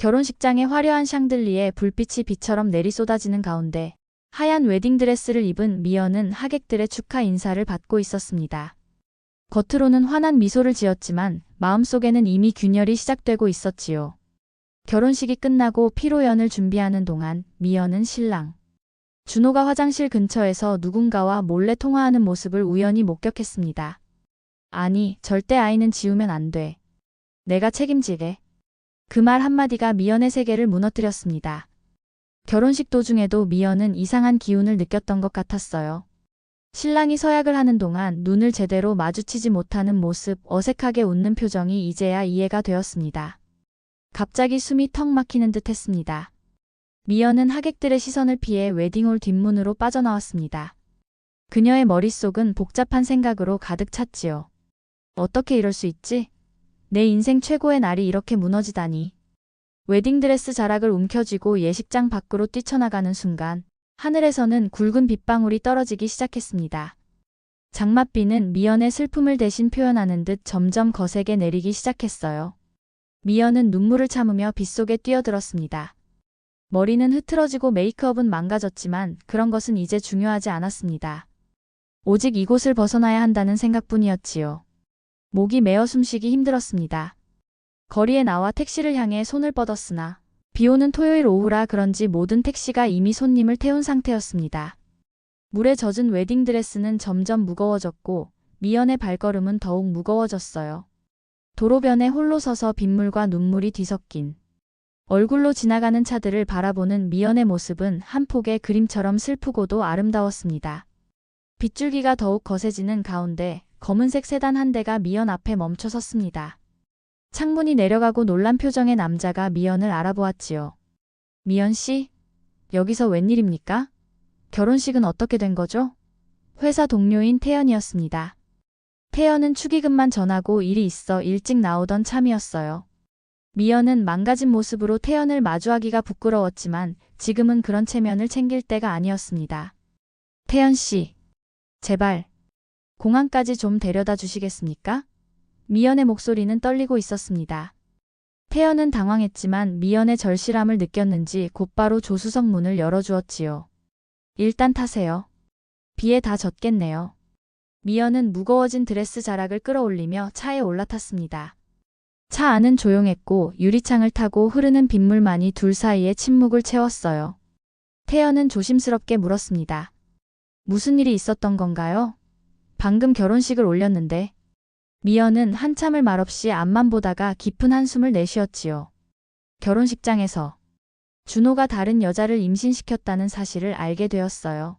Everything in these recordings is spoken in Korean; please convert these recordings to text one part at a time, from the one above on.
결혼식장의 화려한 샹들리에 불빛이 비처럼 내리 쏟아지는 가운데 하얀 웨딩드레스를 입은 미연은 하객들의 축하 인사를 받고 있었습니다. 겉으로는 환한 미소를 지었지만 마음속에는 이미 균열이 시작되고 있었지요. 결혼식이 끝나고 피로연을 준비하는 동안 미연은 신랑. 준호가 화장실 근처에서 누군가와 몰래 통화하는 모습을 우연히 목격했습니다. 아니, 절대 아이는 지우면 안 돼. 내가 책임지게. 그 말 한마디가 미연의 세계를 무너뜨렸습니다. 결혼식 도중에도 미연은 이상한 기운을 느꼈던 것 같았어요. 신랑이 서약을 하는 동안 눈을 제대로 마주치지 못하는 모습, 어색하게 웃는 표정이 이제야 이해가 되었습니다. 갑자기 숨이 턱 막히는 듯 했습니다. 미연은 하객들의 시선을 피해 웨딩홀 뒷문으로 빠져나왔습니다. 그녀의 머릿속은 복잡한 생각으로 가득 찼지요. 어떻게 이럴 수 있지? 내 인생 최고의 날이 이렇게 무너지다니. 웨딩드레스 자락을 움켜쥐고 예식장 밖으로 뛰쳐나가는 순간 하늘에서는 굵은 빗방울이 떨어지기 시작했습니다. 장맛비는 미연의 슬픔을 대신 표현하는 듯 점점 거세게 내리기 시작했어요. 미연은 눈물을 참으며 빗속에 뛰어들었습니다. 머리는 흐트러지고 메이크업은 망가졌지만 그런 것은 이제 중요하지 않았습니다. 오직 이곳을 벗어나야 한다는 생각뿐이었지요. 목이 메어 숨쉬기 힘들었습니다. 거리에 나와 택시를 향해 손을 뻗었으나 비 오는 토요일 오후라 그런지 모든 택시가 이미 손님을 태운 상태였습니다. 물에 젖은 웨딩드레스는 점점 무거워졌고 미연의 발걸음은 더욱 무거워졌어요. 도로변에 홀로 서서 빗물과 눈물이 뒤섞인 얼굴로 지나가는 차들을 바라보는 미연의 모습은 한 폭의 그림처럼 슬프고도 아름다웠습니다. 빗줄기가 더욱 거세지는 가운데 검은색 세단 한 대가 미연 앞에 멈춰 섰습니다. 창문이 내려가고 놀란 표정의 남자가 미연을 알아보았지요. 미연 씨? 여기서 웬일입니까? 결혼식은 어떻게 된 거죠? 회사 동료인 태연이었습니다. 태연은 축의금만 전하고 일이 있어 일찍 나오던 참이었어요. 미연은 망가진 모습으로 태연을 마주하기가 부끄러웠지만 지금은 그런 체면을 챙길 때가 아니었습니다. 태연 씨, 제발 공항까지 좀 데려다 주시겠습니까? 미연의 목소리는 떨리고 있었습니다. 태연은 당황했지만 미연의 절실함을 느꼈는지 곧바로 조수석 문을 열어주었지요. 일단 타세요. 비에 다 젖겠네요. 미연은 무거워진 드레스 자락을 끌어올리며 차에 올라탔습니다. 차 안은 조용했고 유리창을 타고 흐르는 빗물만이 둘 사이의 침묵을 채웠어요. 태연은 조심스럽게 물었습니다. 무슨 일이 있었던 건가요? 방금 결혼식을 올렸는데. 미연은 한참을 말없이 앞만 보다가 깊은 한숨을 내쉬었지요. 결혼식장에서 준호가 다른 여자를 임신시켰다는 사실을 알게 되었어요.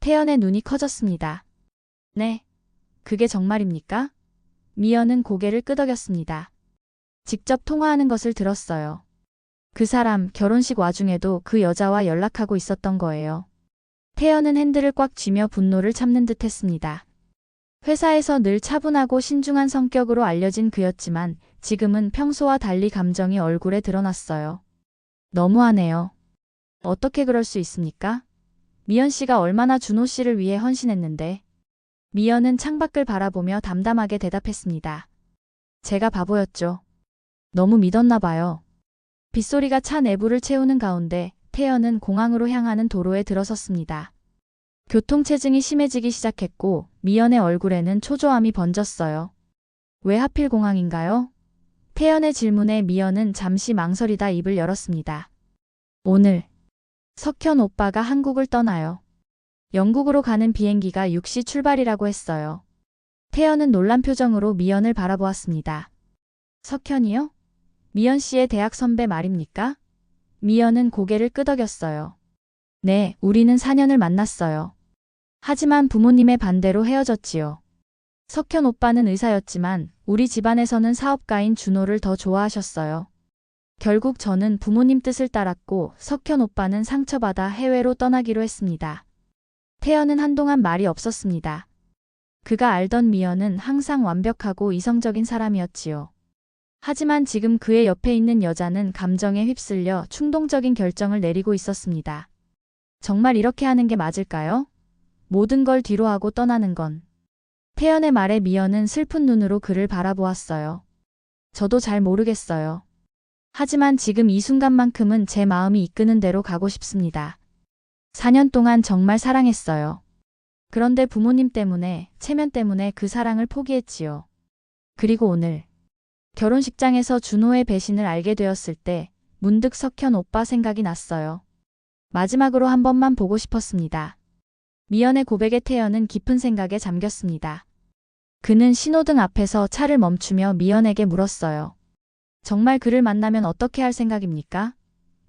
태연의 눈이 커졌습니다. 네. 그게 정말입니까? 미연은 고개를 끄덕였습니다. 직접 통화하는 것을 들었어요. 그 사람 결혼식 와중에도 그 여자와 연락하고 있었던 거예요. 태연은 핸들을 꽉 쥐며 분노를 참는 듯 했습니다. 회사에서 늘 차분하고 신중한 성격으로 알려진 그였지만 지금은 평소와 달리 감정이 얼굴에 드러났어요. 너무하네요. 어떻게 그럴 수 있습니까? 미연 씨가 얼마나 준호 씨를 위해 헌신했는데. 미연은 창밖을 바라보며 담담하게 대답했습니다. 제가 바보였죠. 너무 믿었나 봐요. 빗소리가 차 내부를 채우는 가운데 태연은 공항으로 향하는 도로에 들어섰습니다. 교통체증이 심해지기 시작했고 미연의 얼굴에는 초조함이 번졌어요. 왜 하필 공항인가요? 태연의 질문에 미연은 잠시 망설이다 입을 열었습니다. 오늘 석현 오빠가 한국을 떠나요. 영국으로 가는 비행기가 6시 출발이라고 했어요. 태연은 놀란 표정으로 미연을 바라보았습니다. 석현이요? 미연 씨의 대학 선배 말입니까? 미연은 고개를 끄덕였어요. 네, 우리는 4년을 만났어요. 하지만 부모님의 반대로 헤어졌지요. 석현 오빠는 의사였지만 우리 집안에서는 사업가인 준호를 더 좋아하셨어요. 결국 저는 부모님 뜻을 따랐고 석현 오빠는 상처받아 해외로 떠나기로 했습니다. 태연은 한동안 말이 없었습니다. 그가 알던 미연은 항상 완벽하고 이성적인 사람이었지요. 하지만 지금 그의 옆에 있는 여자는 감정에 휩쓸려 충동적인 결정을 내리고 있었습니다. 정말 이렇게 하는 게 맞을까요? 모든 걸 뒤로 하고 떠나는 건. 태연의 말에 미연은 슬픈 눈으로 그를 바라보았어요. 저도 잘 모르겠어요. 하지만 지금 이 순간만큼은 제 마음이 이끄는 대로 가고 싶습니다. 4년 동안 정말 사랑했어요. 그런데 부모님 때문에, 체면 때문에 그 사랑을 포기했지요. 그리고 오늘 결혼식장에서 준호의 배신을 알게 되었을 때 문득 석현 오빠 생각이 났어요. 마지막으로 한 번만 보고 싶었습니다. 미연의 고백에 태연은 깊은 생각에 잠겼습니다. 그는 신호등 앞에서 차를 멈추며 미연에게 물었어요. 정말 그를 만나면 어떻게 할 생각입니까?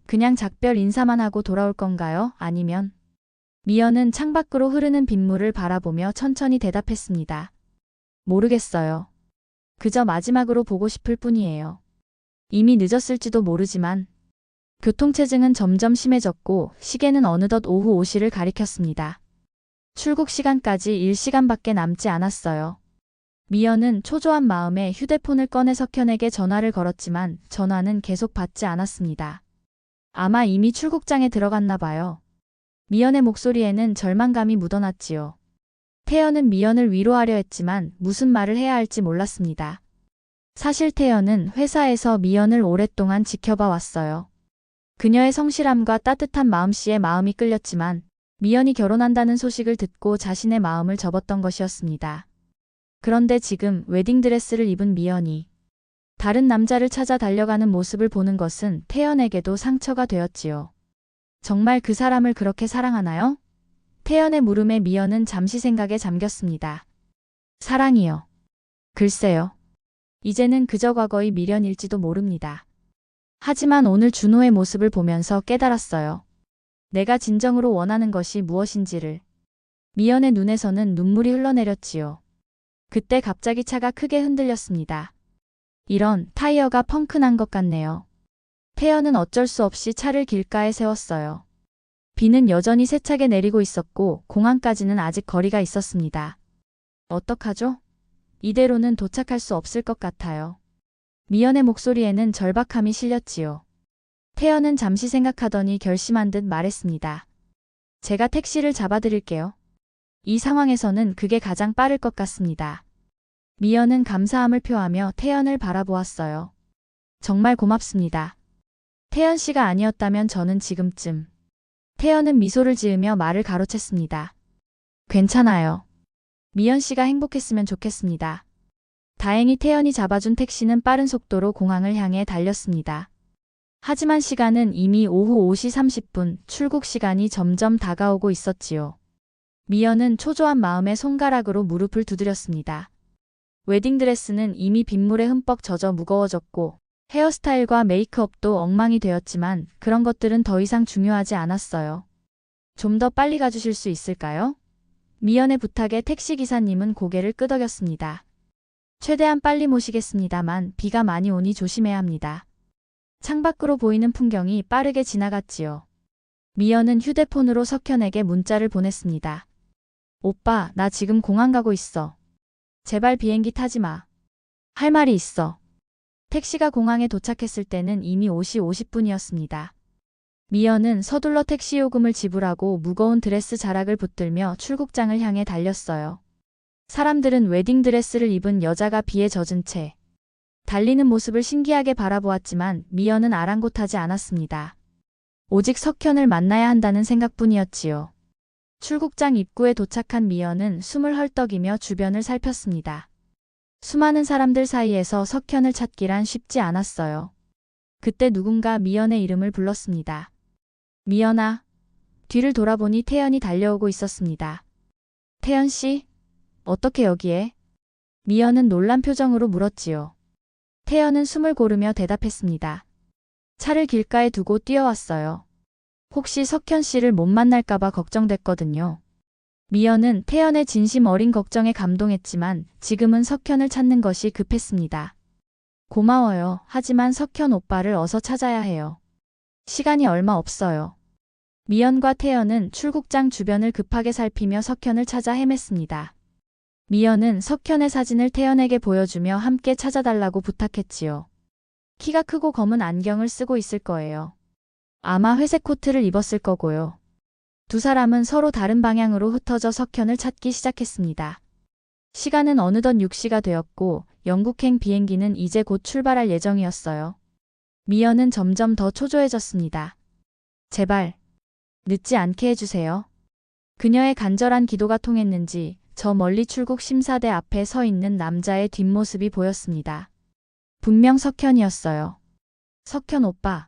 그냥 작별 인사만 하고 돌아올 건가요? 아니면? 미연은 창밖으로 흐르는 빗물을 바라보며 천천히 대답했습니다. 모르겠어요. 그저 마지막으로 보고 싶을 뿐이에요. 이미 늦었을지도 모르지만 교통체증은 점점 심해졌고 시계는 어느덧 오후 5시를 가리켰습니다. 출국 시간까지 1시간밖에 남지 않았어요. 미연은 초조한 마음에 휴대폰을 꺼내 석현에게 전화를 걸었지만 전화는 계속 받지 않았습니다. 아마 이미 출국장에 들어갔나 봐요. 미연의 목소리에는 절망감이 묻어났지요. 태연은 미연을 위로하려 했지만 무슨 말을 해야 할지 몰랐습니다. 사실 태연은 회사에서 미연을 오랫동안 지켜봐 왔어요. 그녀의 성실함과 따뜻한 마음씨에 마음이 끌렸지만 미연이 결혼한다는 소식을 듣고 자신의 마음을 접었던 것이었습니다. 그런데 지금 웨딩드레스를 입은 미연이 다른 남자를 찾아 달려가는 모습을 보는 것은 태연에게도 상처가 되었지요. 정말 그 사람을 그렇게 사랑하나요? 태연의 물음에 미연은 잠시 생각에 잠겼습니다. 사랑이요. 글쎄요. 이제는 그저 과거의 미련일지도 모릅니다. 하지만 오늘 준호의 모습을 보면서 깨달았어요. 내가 진정으로 원하는 것이 무엇인지를. 미연의 눈에서는 눈물이 흘러내렸지요. 그때 갑자기 차가 크게 흔들렸습니다. 이런 타이어가 펑크난 것 같네요. 태연은 어쩔 수 없이 차를 길가에 세웠어요. 비는 여전히 세차게 내리고 있었고 공항까지는 아직 거리가 있었습니다. 어떡하죠? 이대로는 도착할 수 없을 것 같아요. 미연의 목소리에는 절박함이 실렸지요. 태연은 잠시 생각하더니 결심한 듯 말했습니다. 제가 택시를 잡아드릴게요. 이 상황에서는 그게 가장 빠를 것 같습니다. 미연은 감사함을 표하며 태연을 바라보았어요. 정말 고맙습니다. 태연 씨가 아니었다면 저는 지금쯤. 태연은 미소를 지으며 말을 가로챘습니다. 괜찮아요. 미연 씨가 행복했으면 좋겠습니다. 다행히 태연이 잡아준 택시는 빠른 속도로 공항을 향해 달렸습니다. 하지만 시간은 이미 오후 5시 30분 출국 시간이 점점 다가오고 있었지요. 미연은 초조한 마음에 손가락으로 무릎을 두드렸습니다. 웨딩드레스는 이미 빗물에 흠뻑 젖어 무거워졌고 헤어스타일과 메이크업도 엉망이 되었지만 그런 것들은 더 이상 중요하지 않았어요. 좀 더 빨리 가주실 수 있을까요? 미연의 부탁에 택시기사님은 고개를 끄덕였습니다. 최대한 빨리 모시겠습니다만 비가 많이 오니 조심해야 합니다. 창밖으로 보이는 풍경이 빠르게 지나갔지요. 미연은 휴대폰으로 석현에게 문자를 보냈습니다. 오빠, 나 지금 공항 가고 있어. 제발 비행기 타지 마. 할 말이 있어. 택시가 공항에 도착했을 때는 이미 5시 50분이었습니다. 미연은 서둘러 택시 요금을 지불하고 무거운 드레스 자락을 붙들며 출국장을 향해 달렸어요. 사람들은 웨딩 드레스를 입은 여자가 비에 젖은 채 달리는 모습을 신기하게 바라보았지만 미연은 아랑곳하지 않았습니다. 오직 석현을 만나야 한다는 생각뿐이었지요. 출국장 입구에 도착한 미연은 숨을 헐떡이며 주변을 살폈습니다. 수많은 사람들 사이에서 석현을 찾기란 쉽지 않았어요. 그때 누군가 미연의 이름을 불렀습니다. 미연아. 뒤를 돌아보니 태연이 달려오고 있었습니다. 태연 씨? 어떻게 여기에? 미연은 놀란 표정으로 물었지요. 태연은 숨을 고르며 대답했습니다. 차를 길가에 두고 뛰어왔어요. 혹시 석현 씨를 못 만날까봐 걱정됐거든요. 미연은 태연의 진심 어린 걱정에 감동했지만 지금은 석현을 찾는 것이 급했습니다. 고마워요. 하지만 석현 오빠를 어서 찾아야 해요. 시간이 얼마 없어요. 미연과 태연은 출국장 주변을 급하게 살피며 석현을 찾아 헤맸습니다. 미연은 석현의 사진을 태연에게 보여주며 함께 찾아달라고 부탁했지요. 키가 크고 검은 안경을 쓰고 있을 거예요. 아마 회색 코트를 입었을 거고요. 두 사람은 서로 다른 방향으로 흩어져 석현을 찾기 시작했습니다. 시간은 어느덧 6시가 되었고 영국행 비행기는 이제 곧 출발할 예정이었어요. 미연은 점점 더 초조해졌습니다. 제발, 늦지 않게 해주세요. 그녀의 간절한 기도가 통했는지 저 멀리 출국 심사대 앞에 서 있는 남자의 뒷모습이 보였습니다. 분명 석현이었어요. 석현 오빠.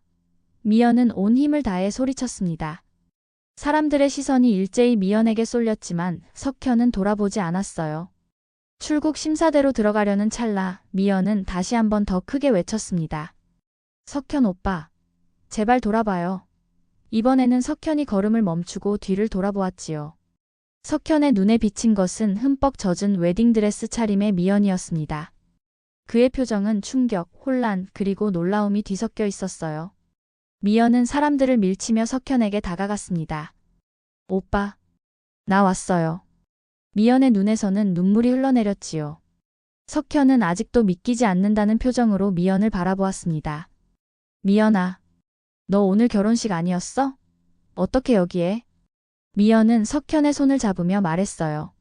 미연은 온 힘을 다해 소리쳤습니다. 사람들의 시선이 일제히 미연에게 쏠렸지만 석현은 돌아보지 않았어요. 출국 심사대로 들어가려는 찰나 미연은 다시 한번 더 크게 외쳤습니다. 석현 오빠. 제발 돌아봐요. 이번에는 석현이 걸음을 멈추고 뒤를 돌아보았지요. 석현의 눈에 비친 것은 흠뻑 젖은 웨딩드레스 차림의 미연이었습니다. 그의 표정은 충격, 혼란, 그리고 놀라움이 뒤섞여 있었어요. 미연은 사람들을 밀치며 석현에게 다가갔습니다. 오빠. 나 왔어요. 미연의 눈에서는 눈물이 흘러내렸지요. 석현은 아직도 믿기지 않는다는 표정으로 미연을 바라보았습니다. 미연아. 너 오늘 결혼식 아니었어? 어떻게 여기에? 미연은 석현의 손을 잡으며 말했어요.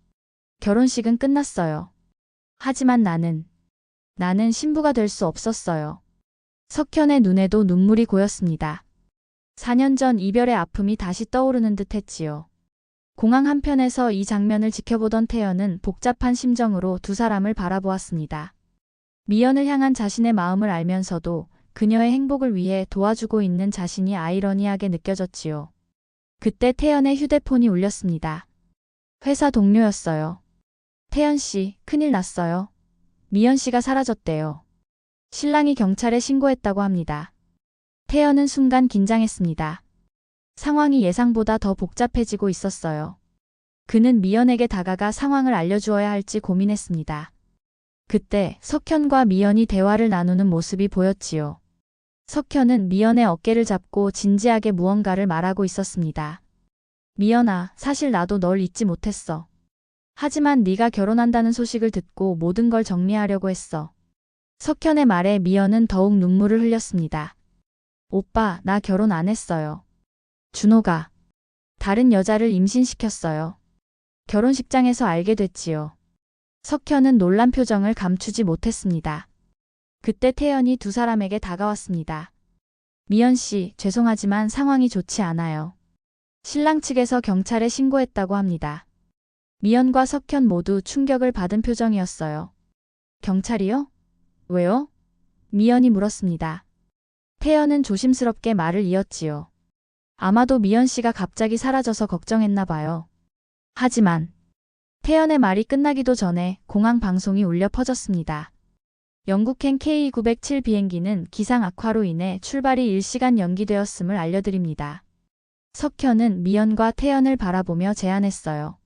결혼식은 끝났어요. 하지만 나는, 나는 신부가 될 수 없었어요. 석현의 눈에도 눈물이 고였습니다. 4년 전 이별의 아픔이 다시 떠오르는 듯 했지요. 공항 한편에서 이 장면을 지켜보던 태연은 복잡한 심정으로 두 사람을 바라보았습니다. 미연을 향한 자신의 마음을 알면서도 그녀의 행복을 위해 도와주고 있는 자신이 아이러니하게 느껴졌지요. 그때 태연의 휴대폰이 울렸습니다. 회사 동료였어요. 태연 씨, 큰일 났어요. 미연 씨가 사라졌대요. 신랑이 경찰에 신고했다고 합니다. 태연은 순간 긴장했습니다. 상황이 예상보다 더 복잡해지고 있었어요. 그는 미연에게 다가가 상황을 알려주어야 할지 고민했습니다. 그때 석현과 미연이 대화를 나누는 모습이 보였지요. 석현은 미연의 어깨를 잡고 진지하게 무언가를 말하고 있었습니다. 미연아, 사실 나도 널 잊지 못했어. 하지만 네가 결혼한다는 소식을 듣고 모든 걸 정리하려고 했어. 석현의 말에 미연은 더욱 눈물을 흘렸습니다. 오빠, 나 결혼 안 했어요. 준호가 다른 여자를 임신시켰어요. 결혼식장에서 알게 됐지요. 석현은 놀란 표정을 감추지 못했습니다. 그때 태연이 두 사람에게 다가왔습니다. 미연 씨, 죄송하지만 상황이 좋지 않아요. 신랑 측에서 경찰에 신고했다고 합니다. 미연과 석현 모두 충격을 받은 표정이었어요. 경찰이요? 왜요? 미연이 물었습니다. 태연은 조심스럽게 말을 이었지요. 아마도 미연 씨가 갑자기 사라져서 걱정했나 봐요. 하지만 태연의 말이 끝나기도 전에 공항 방송이 울려 퍼졌습니다. 영국행 K907 비행기는 기상 악화로 인해 출발이 1시간 연기되었음을 알려드립니다. 석현은 미연과 태연을 바라보며 제안했어요.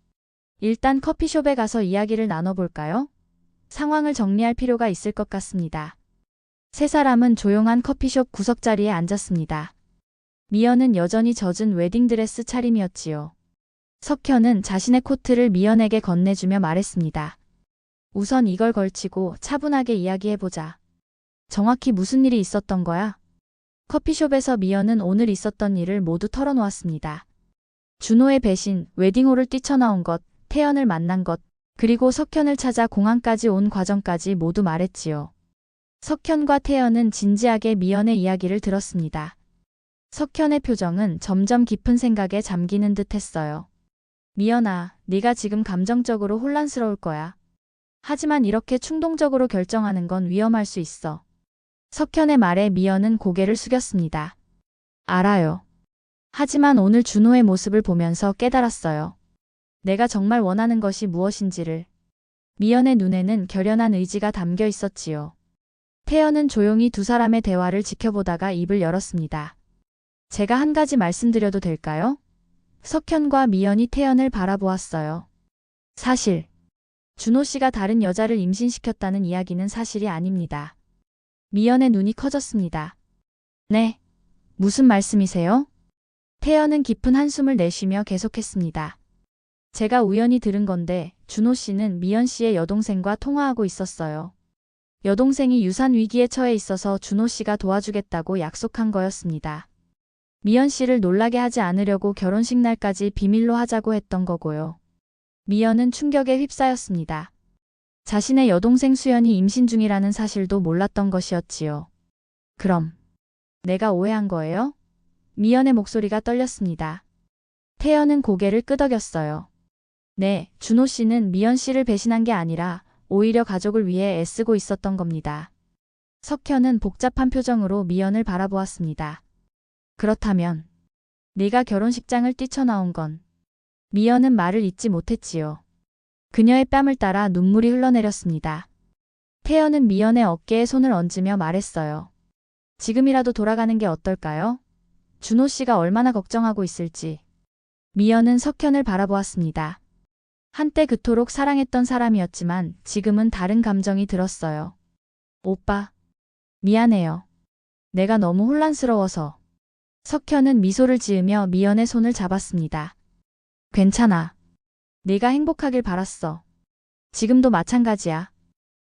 일단 커피숍에 가서 이야기를 나눠볼까요? 상황을 정리할 필요가 있을 것 같습니다. 세 사람은 조용한 커피숍 구석자리에 앉았습니다. 미연은 여전히 젖은 웨딩드레스 차림이었지요. 석현은 자신의 코트를 미연에게 건네주며 말했습니다. 우선 이걸 걸치고 차분하게 이야기해보자. 정확히 무슨 일이 있었던 거야? 커피숍에서 미연은 오늘 있었던 일을 모두 털어놓았습니다. 준호의 배신, 웨딩홀을 뛰쳐나온 것, 태연을 만난 것, 그리고 석현을 찾아 공항까지 온 과정까지 모두 말했지요. 석현과 태연은 진지하게 미연의 이야기를 들었습니다. 석현의 표정은 점점 깊은 생각에 잠기는 듯 했어요. 미연아, 네가 지금 감정적으로 혼란스러울 거야. 하지만 이렇게 충동적으로 결정하는 건 위험할 수 있어. 석현의 말에 미연은 고개를 숙였습니다. 알아요. 하지만 오늘 준호의 모습을 보면서 깨달았어요. 내가 정말 원하는 것이 무엇인지를. 미연의 눈에는 결연한 의지가 담겨 있었지요. 태연은 조용히 두 사람의 대화를 지켜보다가 입을 열었습니다. 제가 한 가지 말씀드려도 될까요? 석현과 미연이 태연을 바라보았어요. 사실, 준호 씨가 다른 여자를 임신시켰다는 이야기는 사실이 아닙니다. 미연의 눈이 커졌습니다. 네. 무슨 말씀이세요? 태연은 깊은 한숨을 내쉬며 계속했습니다. 제가 우연히 들은 건데 준호 씨는 미연 씨의 여동생과 통화하고 있었어요. 여동생이 유산 위기에 처해 있어서 준호 씨가 도와주겠다고 약속한 거였습니다. 미연 씨를 놀라게 하지 않으려고 결혼식 날까지 비밀로 하자고 했던 거고요. 미연은 충격에 휩싸였습니다. 자신의 여동생 수연이 임신 중이라는 사실도 몰랐던 것이었지요. 그럼 내가 오해한 거예요? 미연의 목소리가 떨렸습니다. 태연은 고개를 끄덕였어요. 네, 준호 씨는 미연 씨를 배신한 게 아니라 오히려 가족을 위해 애쓰고 있었던 겁니다. 석현은 복잡한 표정으로 미연을 바라보았습니다. 그렇다면 네가 결혼식장을 뛰쳐나온 건 미연은 말을 잇지 못했지요. 그녀의 뺨을 따라 눈물이 흘러내렸습니다. 태연은 미연의 어깨에 손을 얹으며 말했어요. 지금이라도 돌아가는 게 어떨까요? 준호 씨가 얼마나 걱정하고 있을지. 미연은 석현을 바라보았습니다. 한때 그토록 사랑했던 사람이었지만 지금은 다른 감정이 들었어요. 오빠, 미안해요. 내가 너무 혼란스러워서. 석현은 미소를 지으며 미연의 손을 잡았습니다. 괜찮아. 네가 행복하길 바랐어. 지금도 마찬가지야.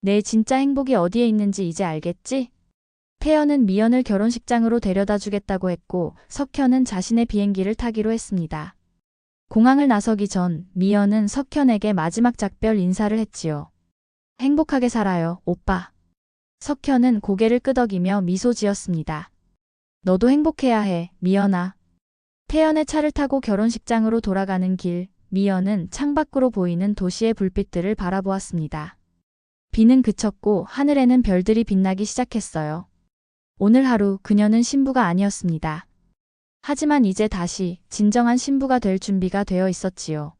내 진짜 행복이 어디에 있는지 이제 알겠지? 태연은 미연을 결혼식장으로 데려다 주겠다고 했고 석현은 자신의 비행기를 타기로 했습니다. 공항을 나서기 전 미연은 석현에게 마지막 작별 인사를 했지요. 행복하게 살아요, 오빠. 석현은 고개를 끄덕이며 미소 지었습니다. 너도 행복해야 해, 미연아. 태연의 차를 타고 결혼식장으로 돌아가는 길, 미연은 창밖으로 보이는 도시의 불빛들을 바라보았습니다. 비는 그쳤고 하늘에는 별들이 빛나기 시작했어요. 오늘 하루 그녀는 신부가 아니었습니다. 하지만 이제 다시 진정한 신부가 될 준비가 되어 있었지요.